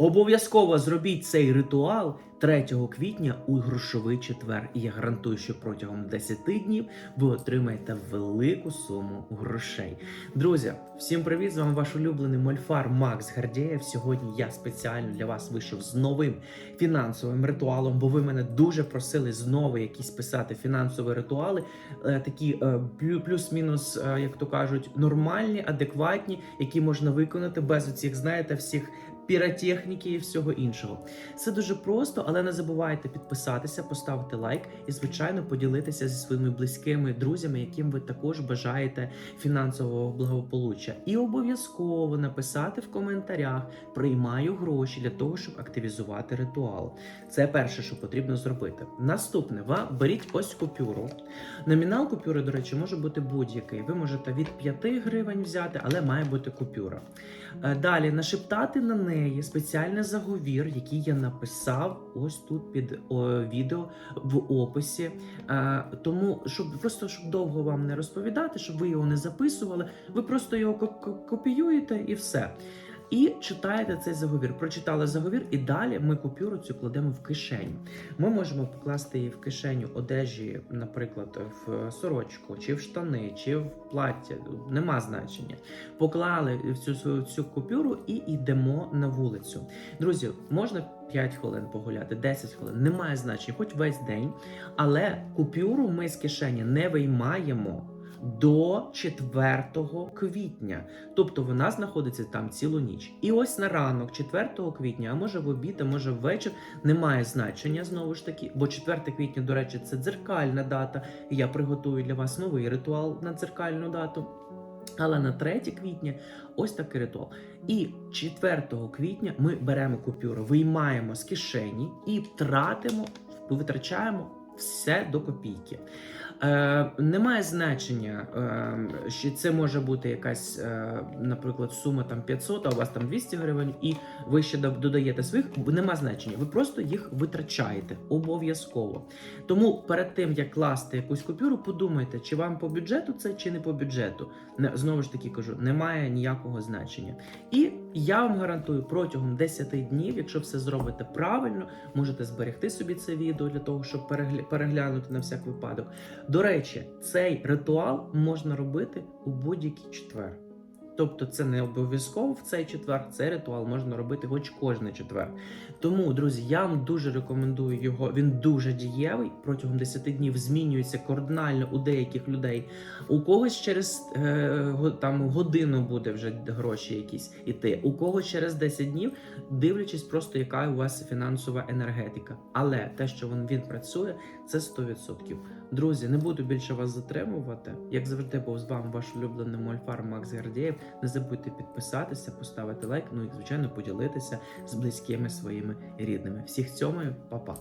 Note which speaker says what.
Speaker 1: Обов'язково зробіть цей ритуал 3 квітня у грошовий четвер. І я гарантую, що протягом 10 днів ви отримаєте велику суму грошей. Друзі, всім привіт! З вами ваш улюблений мольфар Макс Гардєєв. Сьогодні я спеціально для вас вийшов з новим фінансовим ритуалом, бо ви мене дуже просили знову якісь писати фінансові ритуали, е, такі е, плю- плюс-мінус, е, як то кажуть, нормальні, адекватні, які можна виконати без оцих, знаєте, всіх піротехніки і всього іншого. Це дуже просто, але не забувайте підписатися, поставити лайк і, звичайно, поділитися зі своїми близькими друзями, яким ви також бажаєте фінансового благополуччя. І обов'язково написати в коментарях приймаю гроші для того, щоб активізувати ритуал. Це перше, що потрібно зробити. Наступне, ви беріть ось купюру. Номінал купюри, до речі, може бути будь-який. Ви можете від 5 гривень взяти, але має бути купюра. Е, Далі нашептати на неї спеціальний заговір, який я написав ось тут під о, відео в описі. Е, Тому, щоб просто щоб довго вам не розповідати, щоб ви його не записували, ви просто його ко- ко- копіюєте і все. І читаєте цей заговір. Прочитали заговір, і далі ми купюру цю кладемо в кишеню. Ми можемо покласти її в кишеню одежі, наприклад, в сорочку, чи в штани, чи в плаття. Нема значення. Поклали в цю свою цю купюру і йдемо на вулицю. Друзі, можна 5 хвилин погуляти, 10 хвилин, немає значення, хоч весь день. Але купюру ми з кишені не виймаємо. До 4 квітня, тобто вона знаходиться там цілу ніч. І ось на ранок, 4 квітня, а може в обід, а може ввечір, немає значення знову ж таки, бо 4 квітня, до речі, це дзеркальна дата. Я приготую для вас новий ритуал на дзеркальну дату. Але на 3 квітня ось такий ритуал. І 4 квітня ми беремо купюру, виймаємо з кишені і тратимо, витрачаємо все до копійки. Е, немає значення, е, що це може бути якась, е, наприклад, сума там 500, а у вас там 200 гривень, і ви ще додаєте своїх, нема значення. Ви просто їх витрачаєте обов'язково. Тому перед тим як класти якусь купюру, подумайте, чи вам по бюджету це, чи не по бюджету. Знову ж таки кажу, немає ніякого значення. І я вам гарантую, протягом 10 днів, якщо все зробите правильно, можете зберегти собі це відео для того, щоб перегля- переглянути на всяк випадок. До речі, цей ритуал можна робити у будь-який четвер. Тобто це не обов'язково в цей четвер, цей ритуал можна робити хоч кожний четвер. Тому, друзі, я вам дуже рекомендую його. Він дуже дієвий. Протягом 10 днів змінюється кардинально у деяких людей. У когось через е, там годину буде вже гроші якісь іти, у когось через 10 днів, дивлячись просто, яка у вас фінансова енергетика. Але те, що він, він працює, це 100%. Друзі, не буду більше вас затримувати. Як завжди, був з вами ваш улюблений мольфар Макс Гардієв. Не забудьте підписатися, поставити лайк, ну і звичайно поділитися з близькими своїми рідними. Всіх цьому, па-па!